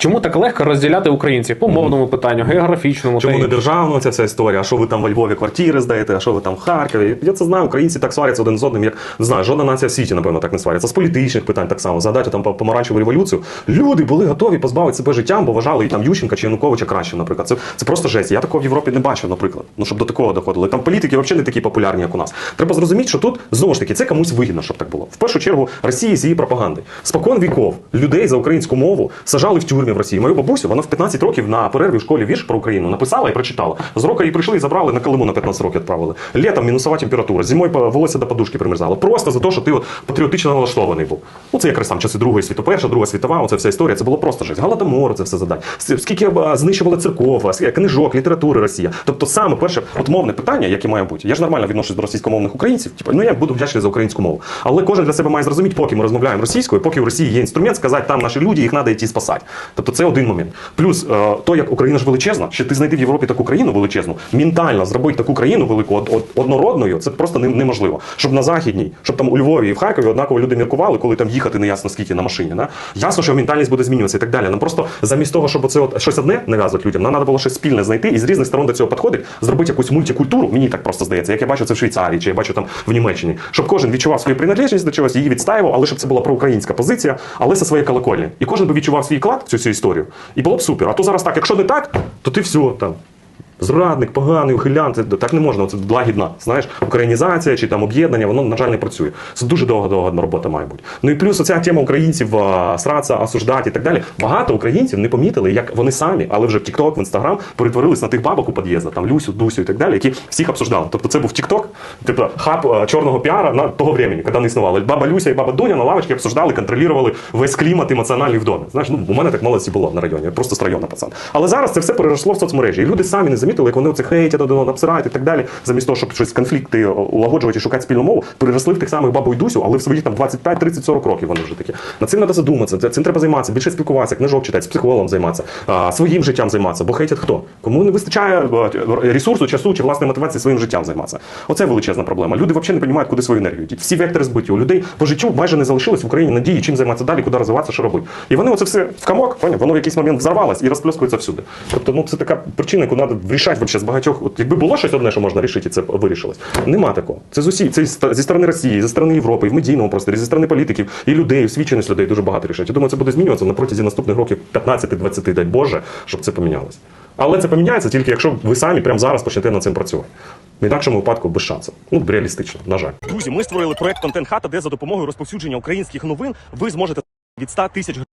Чому так легко розділяти українців по мовному питанню, географічному Чому та не державна ця вся історія? А що ви там во Львові квартири здаєте, а що ви там в Харкові? Я це знаю, українці так сваряться один з одним, як не знаю, жодна нація в світі, напевно, так не сваряться. З політичних питань так само. Згадайте там по- помаранчеву революцію. Люди були готові позбавити себе життям, бо вважали і там Ющенка чи Януковича краще, наприклад. Це, це просто жесть. Я такого в Європі не бачив, наприклад. Ну щоб до такого доходили. Там політики взагалі не такі популярні, як у нас. Треба зрозуміти, що тут знову ж таки це комусь вигідно, щоб так було. В першу чергу Росії з її пропаганди. Спокон віков людей за українську мову сажали в тюрмі в Росії. Мою бабусю, вона в 15 років на перерві в школі вірш про Україну написала і прочитала. З року її прийшли і забрали на Калиму на 15 років відправили. Літом мінусова температура, зимою волосся до подушки примерзало. Просто за те, що ти от патріотично налаштований був. Ну це якраз там часи Другої світу, перша, друга світова, оце вся історія. Це було просто жесть. Голодомор, це все задать. Скільки е, знищували церков, книжок, літератури Росія. Тобто саме перше, от мовне питання, яке має бути. Я ж нормально відношусь до російськомовних українців. Типу, ну я буду вдячний за українську мову. Але кожен для себе має зрозуміти, поки ми розмовляємо російською, поки в Росії є інструмент сказати, там наші люди, їх треба йти спасати. Тобто це один момент. Плюс е, то, як Україна ж величезна, що ти знайти в Європі таку країну величезну, ментально зробити таку країну велику од- од- однородною, це просто неможливо. Щоб на західній, щоб там у Львові і в Харкові однаково люди міркували, коли там їхати не ясно скільки на машині. Да? Ясно, що ментальність буде змінюватися і так далі. Нам просто замість того, щоб оце от щось одне нав'язувати людям, нам треба було щось спільне знайти і з різних сторон до цього підходить, зробити якусь мультикультуру. Мені так просто здається, як я бачу це в Швейцарії, чи я бачу там в Німеччині, щоб кожен відчував свою приналежність до чогось, її відстаював, але щоб це була проукраїнська позиція, але зі своєї колокольні. І кожен би відчував свій вклад в цю, цю історію. І було б супер. А то зараз так, якщо не так, то ти все там. Зрадник, поганий, ухилян, це так не можна. Це лагідна, знаєш, українізація чи там об'єднання, воно, на жаль, не працює. Це дуже довга-довга робота має бути. Ну і плюс оця тема українців сраться, осуждати і так далі. Багато українців не помітили, як вони самі, але вже в TikTok, в Instagram перетворились на тих бабок у під'їздах, там Люсю, Дусю і так далі, які всіх обсуждали. Тобто це був TikTok, типу хаб чорного піара на того времени, коли не існувало. Баба Люся і баба Дуня на лавочці обсуждали, контролювали весь клімат емоціональний в домі. Знаєш, ну у мене так молодці було на районі, я просто з району пацан. Але зараз це все переросло в соцмережі. І люди самі не замітили, як вони оце хейтять, обсирають і так далі. Замість того, щоб щось конфлікти улагоджувати і шукати спільну мову, переросли в тих самих бабу і Дусю, але в своїх там 25, 30, 40 років вони вже такі. Над цим треба задуматися. Цим треба займатися, більше спілкуватися, книжок читати, з психологом займатися, своїм життям займатися. Бо хейтять хто? Кому не вистачає ресурсу, часу чи власної мотивації своїм життям займатися. Оце величезна проблема. Люди взагалі не розуміють, куди свою енергію. Всі вектори збиті. У людей по життю майже не залишилось в Україні надії, чим займатися далі, куди розвиватися, що робити. І вони оце все в поняв? воно в якийсь момент взорвалось і розплескується всюди. Тобто, ну це така причина, яку треба вирішати вообще з багатьох. От якби було щось одне, що можна рішити, і це вирішилось. Нема такого. Це з усі, це зі сторони Росії, зі сторони Європи, і в медійному просторі, зі сторони політиків, і людей, освіченість людей дуже багато рішать. Я думаю, це буде змінюватися на протязі наступних років 15-20, дай Боже, щоб це помінялось. Але це поміняється тільки якщо ви самі прямо зараз почнете над цим працювати. В інакшому випадку без шансів. Ну, реалістично, на жаль. Друзі, ми створили проект Контент Хата, де за допомогою розповсюдження українських новин ви зможете від 100 тисяч гривень